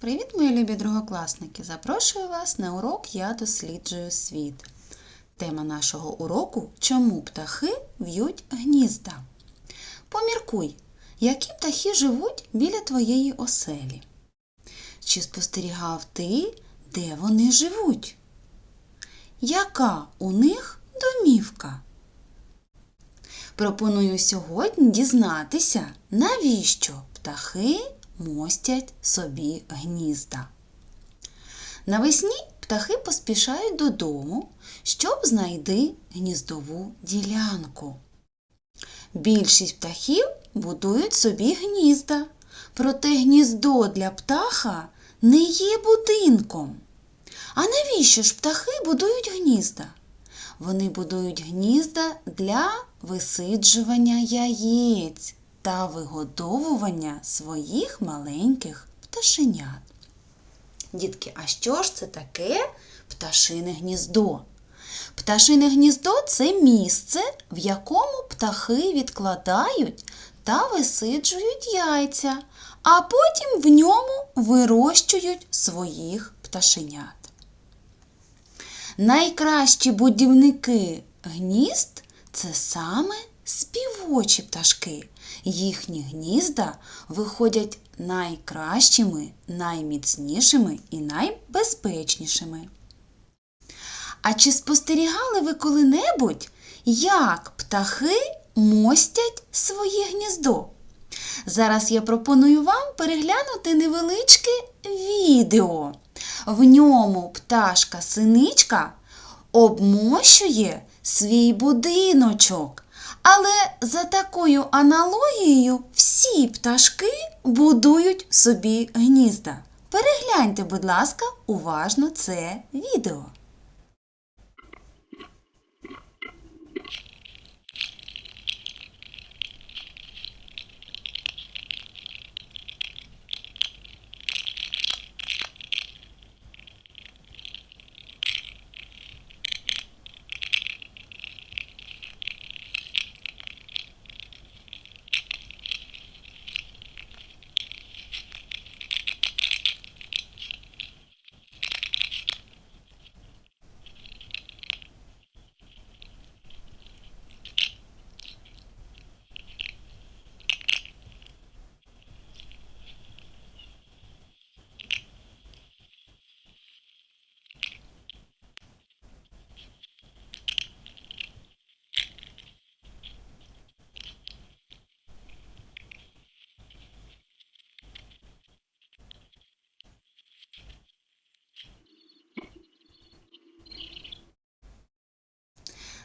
Привіт, мої любі другокласники! Запрошую вас на урок Я досліджую світ. Тема нашого уроку Чому птахи в'ють гнізда? Поміркуй, які птахи живуть біля твоєї оселі? Чи спостерігав ти, де вони живуть? Яка у них домівка? Пропоную сьогодні дізнатися, навіщо птахи мостять собі гнізда. Навесні птахи поспішають додому, щоб знайти гніздову ділянку. Більшість птахів будують собі гнізда, проте гніздо для птаха не є будинком. А навіщо ж птахи будують гнізда? Вони будують гнізда для висиджування яєць та вигодовування своїх маленьких пташенят. Дітки, а що ж це таке пташине гніздо? Пташине гніздо це місце, в якому птахи відкладають та висиджують яйця, а потім в ньому вирощують своїх пташенят. Найкращі будівники гнізд це саме співочі пташки. Їхні гнізда виходять найкращими, найміцнішими і найбезпечнішими. А чи спостерігали ви коли-небудь, як птахи мостять своє гніздо? Зараз я пропоную вам переглянути невеличке відео. В ньому пташка синичка обмощує свій будиночок. Але за такою аналогією всі пташки будують собі гнізда. Перегляньте, будь ласка, уважно це відео.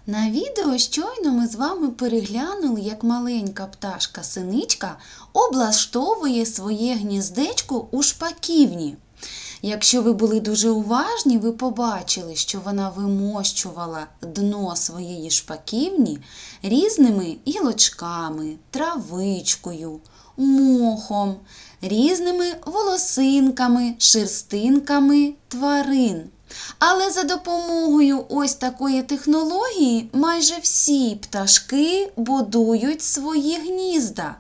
На відео щойно ми з вами переглянули, як маленька пташка синичка облаштовує своє гніздечко у шпаківні. Якщо ви були дуже уважні, ви побачили, що вона вимощувала дно своєї шпаківні різними гілочками, травичкою, мохом, різними волосинками, шерстинками тварин. Але за допомогою ось такої технології майже всі пташки будують свої гнізда.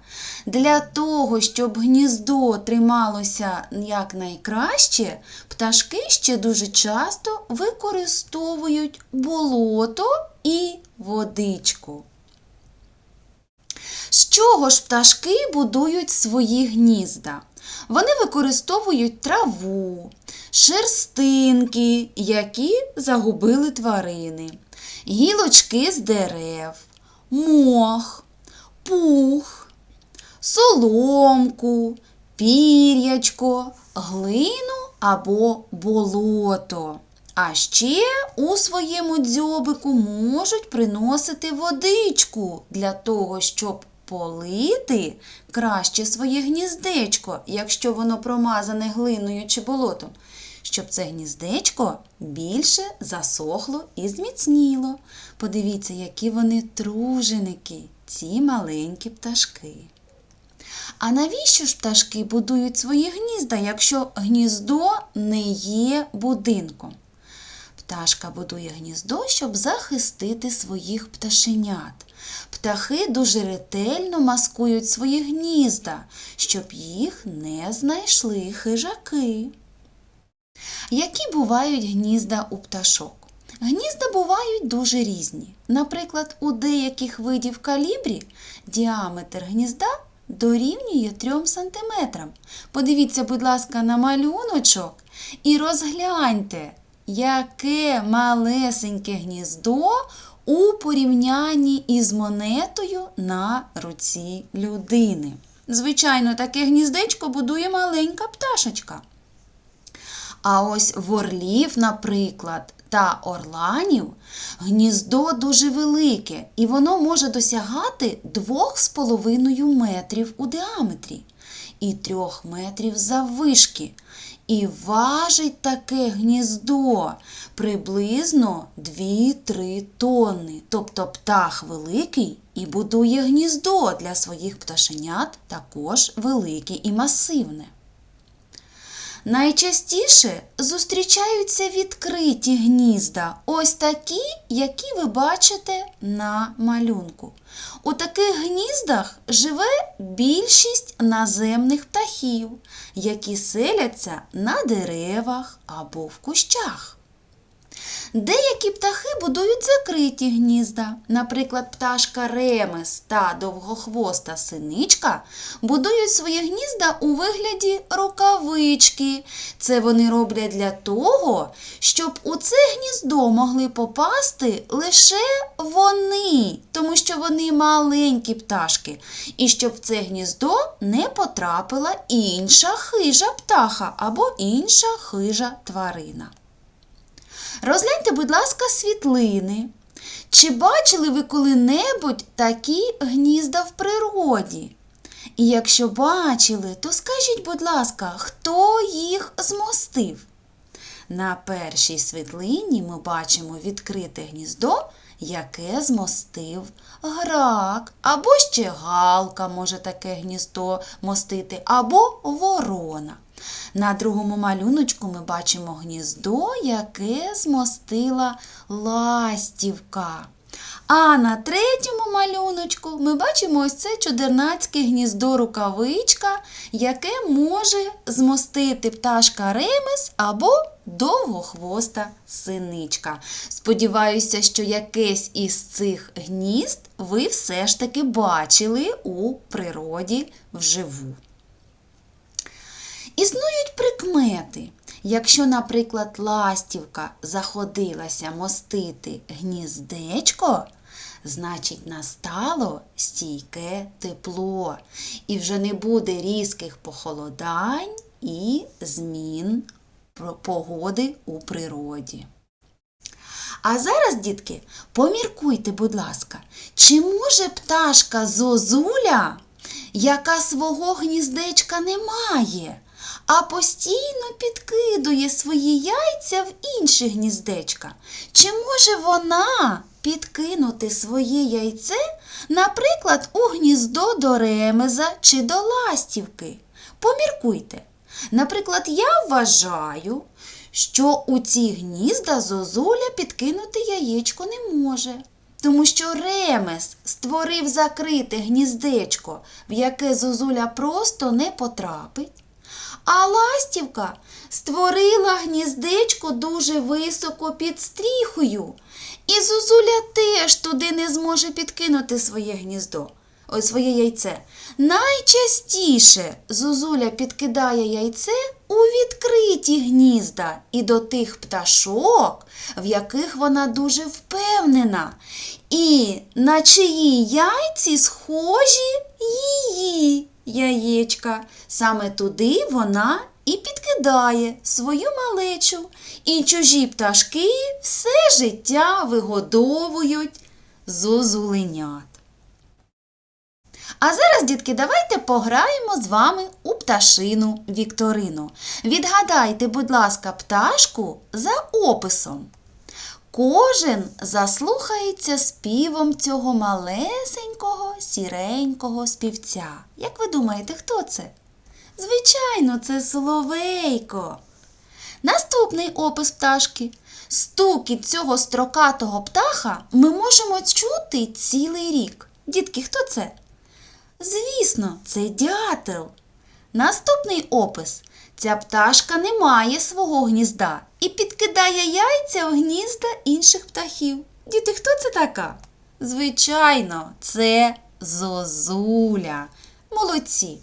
Для того, щоб гніздо трималося якнайкраще, пташки ще дуже часто використовують болото і водичку. З чого ж пташки будують свої гнізда? Вони використовують траву, шерстинки, які загубили тварини, гілочки з дерев, мох, пух, соломку, пір'ячко, глину або болото. А ще у своєму дзьобику можуть приносити водичку для того, щоб полити краще своє гніздечко, якщо воно промазане глиною чи болотом, щоб це гніздечко більше засохло і зміцніло. Подивіться, які вони труженики, ці маленькі пташки. А навіщо ж пташки будують свої гнізда, якщо гніздо не є будинком? Пташка будує гніздо, щоб захистити своїх пташенят. Птахи дуже ретельно маскують свої гнізда, щоб їх не знайшли хижаки. Які бувають гнізда у пташок? Гнізда бувають дуже різні. Наприклад, у деяких видів калібрі діаметр гнізда дорівнює 3 см. Подивіться, будь ласка, на малюночок і розгляньте, яке малесеньке гніздо у порівнянні із монетою на руці людини. Звичайно, таке гніздечко будує маленька пташечка. А ось в орлів, наприклад, та орланів гніздо дуже велике, і воно може досягати 2,5 метрів у діаметрі і 3 метрів заввишки. І важить таке гніздо приблизно 2-3 тонни. Тобто птах великий і будує гніздо для своїх пташенят також велике і масивне. Найчастіше зустрічаються відкриті гнізда, ось такі, які ви бачите на малюнку. У таких гніздах живе більшість наземних птахів, які селяться на деревах або в кущах. Деякі птахи будують закриті гнізда. Наприклад, пташка ремес та довгохвоста синичка будують свої гнізда у вигляді рукавички. Це вони роблять для того, щоб у це гніздо могли попасти лише вони, тому що вони маленькі пташки, і щоб в це гніздо не потрапила інша хижа птаха або інша хижа тварина. Розгляньте, будь ласка, світлини. Чи бачили ви коли-небудь такі гнізда в природі? І якщо бачили, то скажіть, будь ласка, хто їх змостив? На першій світлині ми бачимо відкрите гніздо, яке змостив грак, або ще галка може таке гніздо мостити, або ворона. На другому малюночку ми бачимо гніздо, яке змостила ластівка. А на третьому малюночку ми бачимо ось це чудернацьке гніздо рукавичка, яке може змостити пташка ремес або довгохвоста синичка. Сподіваюся, що якесь із цих гнізд ви все ж таки бачили у природі вживу. Існують прикмети. Якщо, наприклад, ластівка заходилася мостити гніздечко, значить настало стійке тепло, і вже не буде різких похолодань і змін погоди у природі. А зараз, дітки, поміркуйте, будь ласка, чи може пташка зозуля, яка свого гніздечка не має, а постійно підкидує свої яйця в інші гніздечка. Чи може вона підкинути своє яйце, наприклад, у гніздо до ремеза чи до ластівки? Поміркуйте. Наприклад, я вважаю, що у ці гнізда зозуля підкинути яєчко не може. Тому що ремес створив закрите гніздечко, в яке зозуля просто не потрапить. А ластівка створила гніздечко дуже високо під стріхою. І зозуля теж туди не зможе підкинути своє гніздо, ой, своє яйце. Найчастіше зозуля підкидає яйце у відкриті гнізда і до тих пташок, в яких вона дуже впевнена, і на чиї яйці схожі її яєчка. Саме туди вона і підкидає свою малечу. І чужі пташки все життя вигодовують зозуленят. А зараз, дітки, давайте пограємо з вами у пташину Вікторину. Відгадайте, будь ласка, пташку за описом. Кожен заслухається співом цього малесенького сіренького співця. Як ви думаєте, хто це? Звичайно, це соловейко. Наступний опис пташки. Стукіт цього строкатого птаха ми можемо чути цілий рік. Дітки, хто це? Звісно, це дятел. Наступний опис. Ця пташка не має свого гнізда і підкидає яйця в гнізда інших птахів. Діти, хто це така? Звичайно, це зозуля. Молодці.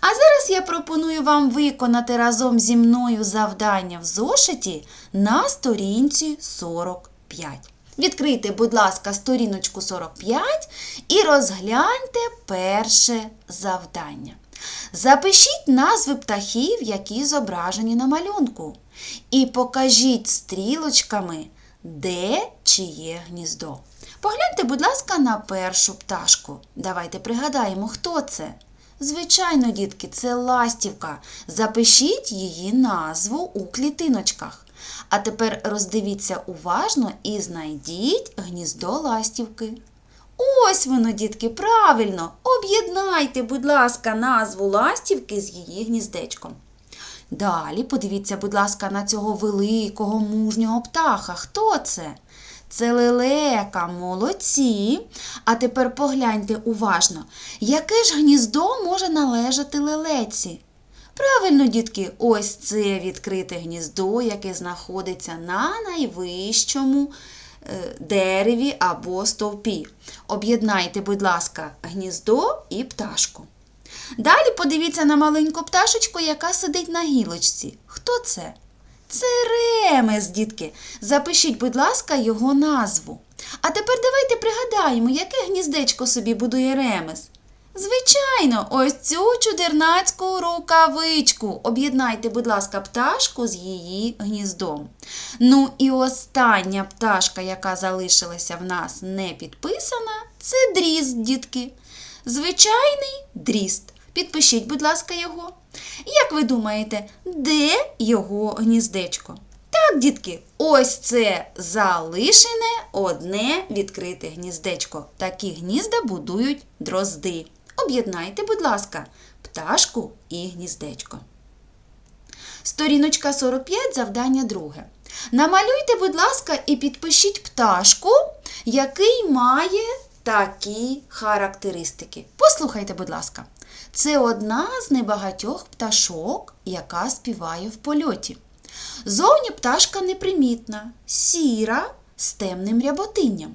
А зараз я пропоную вам виконати разом зі мною завдання в зошиті на сторінці 45. Відкрийте, будь ласка, сторіночку 45 і розгляньте перше завдання. Запишіть назви птахів, які зображені на малюнку. І покажіть стрілочками, де чиє гніздо. Погляньте, будь ласка, на першу пташку. Давайте пригадаємо, хто це. Звичайно, дітки, це ластівка. Запишіть її назву у клітиночках. А тепер роздивіться уважно і знайдіть гніздо ластівки. Ось воно, дітки, правильно. Об'єднайте, будь ласка, назву ластівки з її гніздечком. Далі подивіться, будь ласка, на цього великого мужнього птаха. Хто це? Це лелека, молодці. А тепер погляньте уважно, яке ж гніздо може належати лелеці? Правильно, дітки, ось це відкрите гніздо, яке знаходиться на найвищому дереві або стовпі. Об'єднайте, будь ласка, гніздо і пташку. Далі подивіться на маленьку пташечку, яка сидить на гілочці. Хто це? Це ремес, дітки. Запишіть, будь ласка, його назву. А тепер давайте пригадаємо, яке гніздечко собі будує ремес. Звичайно, ось цю чудернацьку рукавичку. Об'єднайте, будь ласка, пташку з її гніздом. Ну і остання пташка, яка залишилася в нас не підписана, це дрізд, дітки. Звичайний дрізд. Підпишіть, будь ласка, його. Як ви думаєте, де його гніздечко? Так, дітки, ось це залишене одне відкрите гніздечко. Такі гнізда будують дрозди. Об'єднайте, будь ласка, пташку і гніздечко. Сторіночка 45, завдання друге. Намалюйте, будь ласка, і підпишіть пташку, який має такі характеристики. Послухайте, будь ласка. Це одна з небагатьох пташок, яка співає в польоті. Зовні пташка непримітна, сіра з темним ряботинням.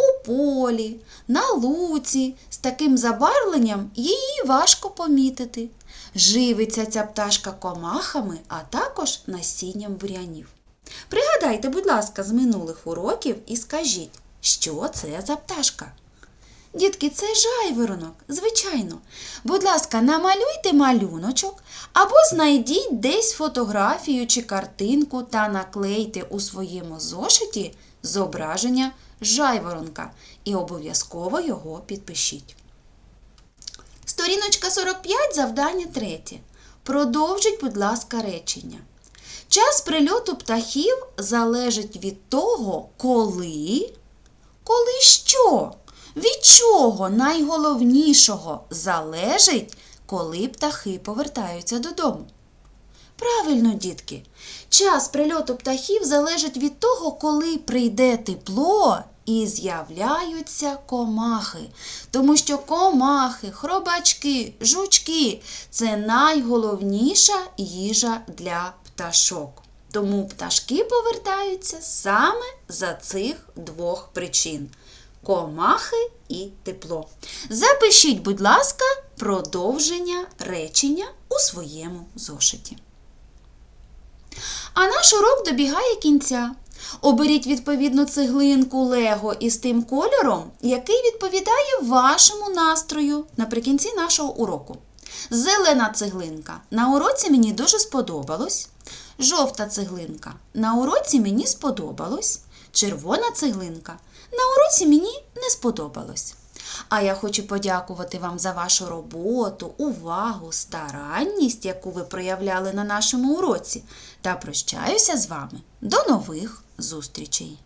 У полі, на луці з таким забарвленням її важко помітити. Живиться ця пташка комахами, а також насінням бурянів. Пригадайте, будь ласка, з минулих уроків і скажіть, що це за пташка? Дітки, це жайворонок, звичайно. Будь ласка, намалюйте малюночок або знайдіть десь фотографію чи картинку та наклейте у своєму зошиті зображення жайворонка і обов'язково його підпишіть. Сторіночка 45, завдання третє. Продовжіть, будь ласка, речення. Час прильоту птахів залежить від того, коли. Коли що? Від чого найголовнішого залежить, коли птахи повертаються додому? Правильно, дітки, час прильоту птахів залежить від того, коли прийде тепло і з'являються комахи. Тому що комахи, хробачки, жучки це найголовніша їжа для пташок. Тому пташки повертаються саме за цих двох причин комахи і тепло. Запишіть, будь ласка, продовження речення у своєму зошиті. А наш урок добігає кінця. Оберіть відповідну цеглинку Лего із тим кольором, який відповідає вашому настрою наприкінці нашого уроку. Зелена цеглинка. На уроці мені дуже сподобалось. Жовта цеглинка. На уроці мені сподобалось. Червона цеглинка. На уроці мені не сподобалось. А я хочу подякувати вам за вашу роботу, увагу, старанність, яку ви проявляли на нашому уроці, та прощаюся з вами. До нових зустрічей!